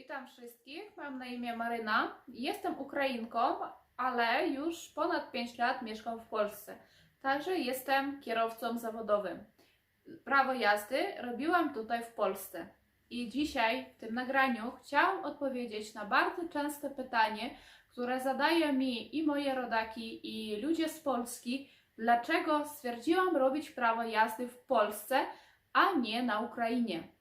Witam wszystkich, mam na imię Maryna. Jestem Ukrainką, ale już ponad 5 lat mieszkam w Polsce. Także jestem kierowcą zawodowym. Prawo jazdy robiłam tutaj w Polsce. I dzisiaj w tym nagraniu chciałam odpowiedzieć na bardzo częste pytanie, które zadają mi i moje rodaki, i ludzie z Polski, dlaczego stwierdziłam robić prawo jazdy w Polsce, a nie na Ukrainie.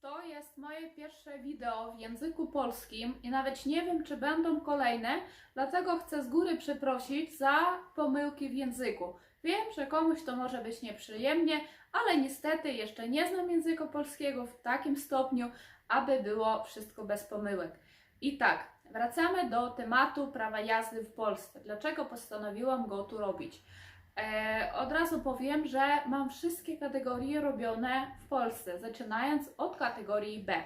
To jest moje pierwsze wideo w języku polskim i nawet nie wiem, czy będą kolejne, dlatego chcę z góry przeprosić za pomyłki w języku. Wiem, że komuś to może być nieprzyjemnie, ale niestety jeszcze nie znam języka polskiego w takim stopniu, aby było wszystko bez pomyłek. I tak, wracamy do tematu prawa jazdy w Polsce. Dlaczego postanowiłam go tu robić? E, od razu powiem, że mam wszystkie kategorie robione w Polsce, zaczynając od kategorii B.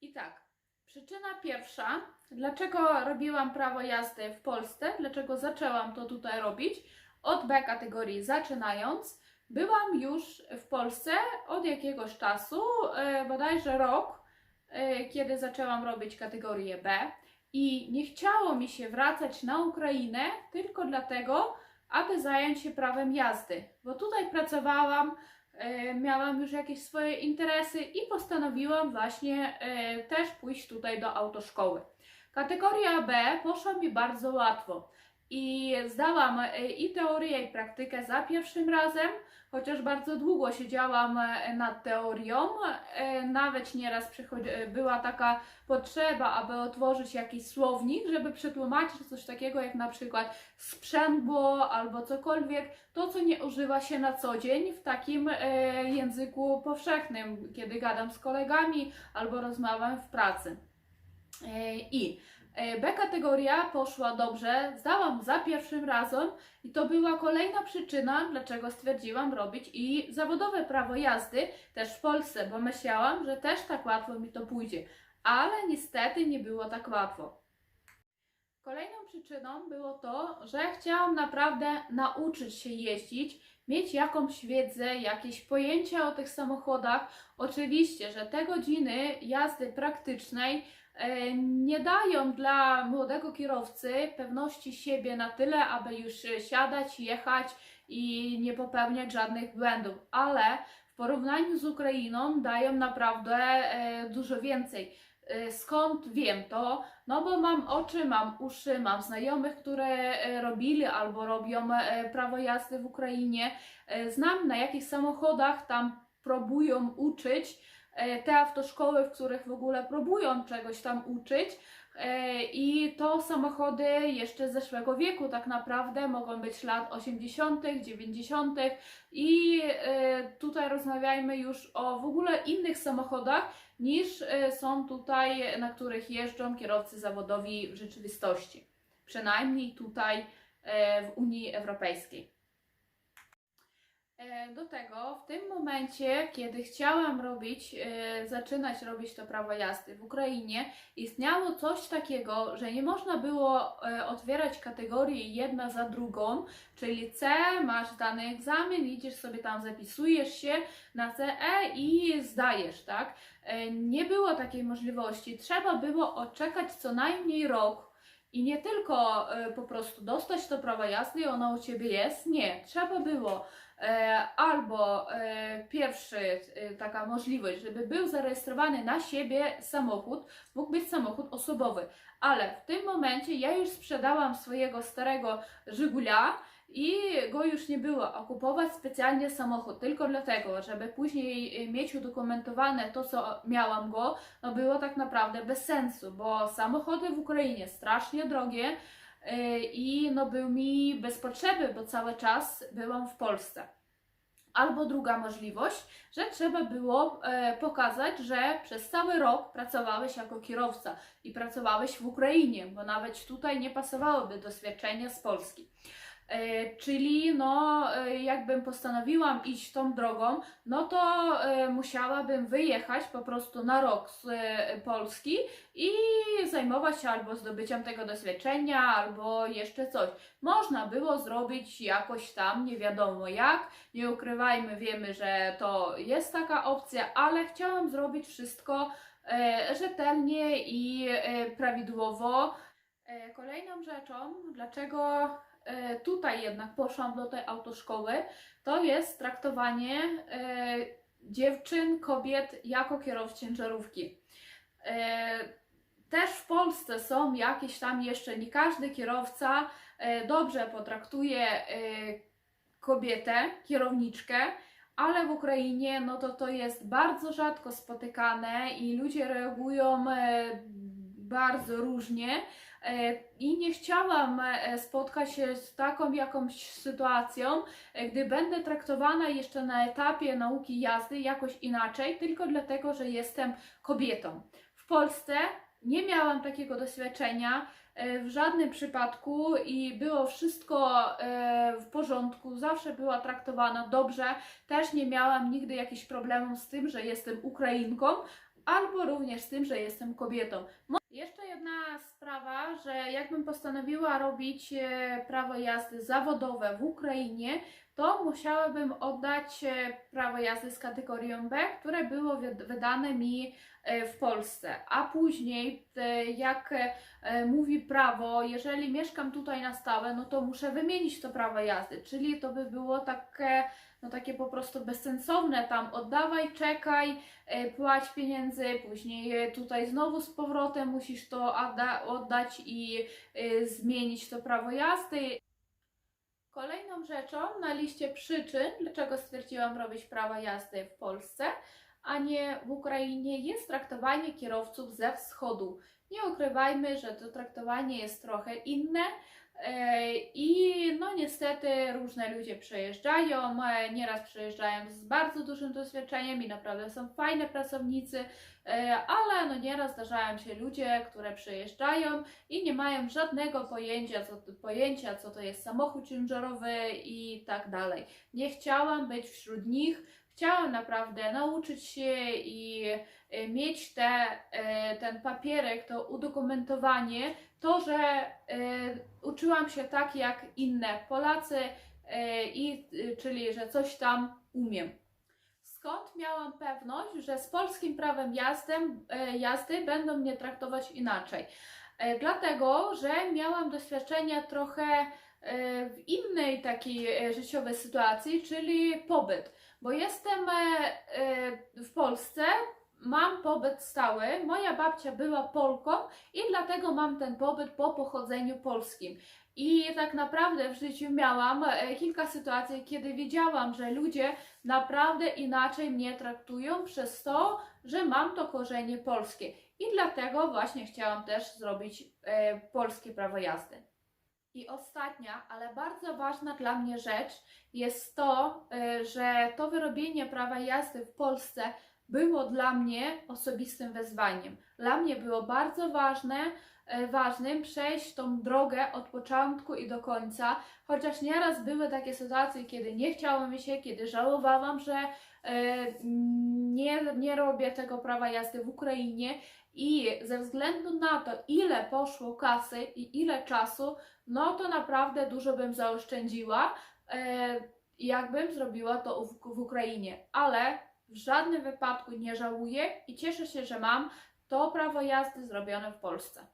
I tak, przyczyna pierwsza, dlaczego robiłam prawo jazdy w Polsce, dlaczego zaczęłam to tutaj robić, od B kategorii zaczynając, byłam już w Polsce od jakiegoś czasu, e, bodajże rok, e, kiedy zaczęłam robić kategorię B. I nie chciało mi się wracać na Ukrainę tylko dlatego, aby zająć się prawem jazdy, bo tutaj pracowałam, e, miałam już jakieś swoje interesy i postanowiłam właśnie e, też pójść tutaj do autoszkoły. Kategoria B poszła mi bardzo łatwo i zdałam e, i teorię, i praktykę za pierwszym razem, chociaż bardzo długo siedziałam e, nad teorią, e, nawet nieraz była taka potrzeba, aby otworzyć jakiś słownik, żeby przetłumaczyć coś takiego jak na przykład sprzęgło albo cokolwiek, to co nie używa się na co dzień w takim języku powszechnym, kiedy gadam z kolegami albo rozmawiam w pracy. I B kategoria poszła dobrze, zdałam za pierwszym razem i to była kolejna przyczyna, dlaczego stwierdziłam robić i zawodowe prawo jazdy też w Polsce, bo myślałam, że też tak łatwo mi to pójdzie, ale niestety nie było tak łatwo. Kolejną przyczyną było to, że chciałam naprawdę nauczyć się jeździć, mieć jakąś wiedzę, jakieś pojęcie o tych samochodach. Oczywiście, że te godziny jazdy praktycznej e, nie dają dla młodego kierowcy pewności siebie na tyle, aby już e, siadać, jechać i nie popełniać żadnych błędów, ale w porównaniu z Ukrainą dają naprawdę e, dużo więcej. E, Skąd wiem to? No bo mam oczy, mam uszy, mam znajomych, które e, robili albo robią e, prawo jazdy w Ukrainie. E, Znam na jakich samochodach tam próbują uczyć e, te autoszkoły, w których w ogóle próbują czegoś tam uczyć. E, I to samochody jeszcze z zeszłego wieku, tak naprawdę mogą być lat 80., 90. I e, tutaj rozmawiajmy już o w ogóle innych samochodach niż e, są tutaj, na których jeżdżą kierowcy zawodowi w rzeczywistości. Przynajmniej tutaj e, w Unii Europejskiej. E, Do tego w tym momencie, kiedy chciałam robić, e, zaczynać robić to prawo jazdy w Ukrainie, istniało coś takiego, że nie można było e, otwierać kategorii jedna za drugą, czyli C, masz dany egzamin, idziesz sobie tam, zapisujesz się na CE i zdajesz, tak? Nie było takiej możliwości. Trzeba było odczekać co najmniej rok. I nie tylko e, po prostu dostać to prawo jazdy i ono u ciebie jest. Nie, trzeba było e, albo e, pierwszy e, taka możliwość, żeby był zarejestrowany na siebie samochód, mógł być samochód osobowy. Ale w tym momencie ja już sprzedałam swojego starego Żygula i go już nie było, a kupować specjalnie samochód tylko dlatego, żeby później e, mieć udokumentowane to, co miałam go, no było tak naprawdę bez sensu, bo samochody w Ukrainie strasznie drogie e, i no był mi bez potrzeby, bo cały czas byłam w Polsce. Albo druga możliwość, że trzeba było e, pokazać, że przez cały rok pracowałeś jako kierowca i pracowałeś w Ukrainie, bo nawet tutaj nie pasowałoby doświadczenia z Polski. E, czyli no, e, jakbym postanowiłam iść tą drogą, no to e, musiałabym wyjechać po prostu na rok z Polski i zajmować się albo zdobyciem tego doświadczenia, albo jeszcze coś. Można było zrobić jakoś tam, nie wiadomo jak, nie ukrywajmy, wiemy, że to jest taka opcja, ale chciałam zrobić wszystko rzetelnie i prawidłowo. Kolejną rzeczą, dlaczego tutaj jednak poszłam do tej autoszkoły, to jest traktowanie e, dziewczyn, kobiet jako kierowców ciężarówki. E, Też w Polsce są jakieś tam jeszcze, nie każdy kierowca e, dobrze potraktuje e, kobietę, kierowniczkę, ale w Ukrainie no to to jest bardzo rzadko spotykane i ludzie reagują e, bardzo różnie. E, I nie chciałam e, spotkać się z taką jakąś sytuacją, e, gdy będę traktowana jeszcze na etapie nauki jazdy jakoś inaczej, tylko dlatego, że jestem kobietą. W Polsce nie miałam takiego doświadczenia w żadnym przypadku i było wszystko w porządku, zawsze była traktowana dobrze. Też nie miałam nigdy jakichś problemów z tym, że jestem Ukrainką, albo również z tym, że jestem kobietą. Mo- Jeszcze jedna sprawa, że jakbym postanowiła robić e, prawo jazdy zawodowe w Ukrainie, to musiałabym oddać e, prawo jazdy z kategorią B, które było wydane mi e, w Polsce. A później, jak mówi prawo, jeżeli mieszkam tutaj na stałe, no to muszę wymienić to prawo jazdy, czyli to by było takie, no takie po prostu bezsensowne tam oddawaj, czekaj, płać pieniędzy, później tutaj znowu z powrotem musisz to odda- oddać i e, zmienić to prawo jazdy. Kolejną rzeczą na liście przyczyn, dlaczego stwierdziłam robić prawa jazdy w Polsce, a nie w Ukrainie, jest traktowanie kierowców ze wschodu. Nie ukrywajmy, że to traktowanie jest trochę inne. E, I no niestety różne ludzie przejeżdżają, e, nieraz przejeżdżają z bardzo dużym doświadczeniem i naprawdę są fajne pracownicy, e, ale no nieraz zdarzają się ludzie, które przejeżdżają i nie mają żadnego pojęcia co, pojęcia, co to jest samochód ciężarowy i tak dalej. Nie chciałam być wśród nich, chciałam naprawdę nauczyć się i e, mieć te, e, ten papierek, to udokumentowanie, to, że e, uczyłam się tak jak inne Polacy, i, czyli że coś tam umiem. Skąd miałam pewność, że z polskim prawem jazdem, jazdy będą mnie traktować inaczej? Dlatego, że miałam doświadczenia trochę w innej takiej życiowej sytuacji, czyli pobyt. Bo jestem e, e, w Polsce, mam pobyt stały, moja babcia była Polką i dlatego mam ten pobyt po pochodzeniu polskim. I tak naprawdę w życiu miałam e, kilka sytuacji, kiedy wiedziałam, że ludzie naprawdę inaczej mnie traktują przez to, że mam to korzenie polskie. I dlatego właśnie chciałam też zrobić polskie prawo jazdy. I ostatnia, ale bardzo ważna dla mnie rzecz jest to, e, że to wyrobienie prawa jazdy w Polsce było dla mnie osobistym wyzwaniem. Dla mnie było bardzo ważne, e, ważnym przejść tą drogę od początku i do końca, chociaż nieraz były takie sytuacje, kiedy nie chciało mi się, kiedy żałowałam, że e, nie, nie robię tego prawa jazdy w Ukrainie i ze względu na to, ile poszło kasy i ile czasu, no to naprawdę dużo bym zaoszczędziła, e, jakbym zrobiła to w, w Ukrainie. Ale w żadnym wypadku nie żałuję i cieszę się, że mam to prawo jazdy zrobione w Polsce.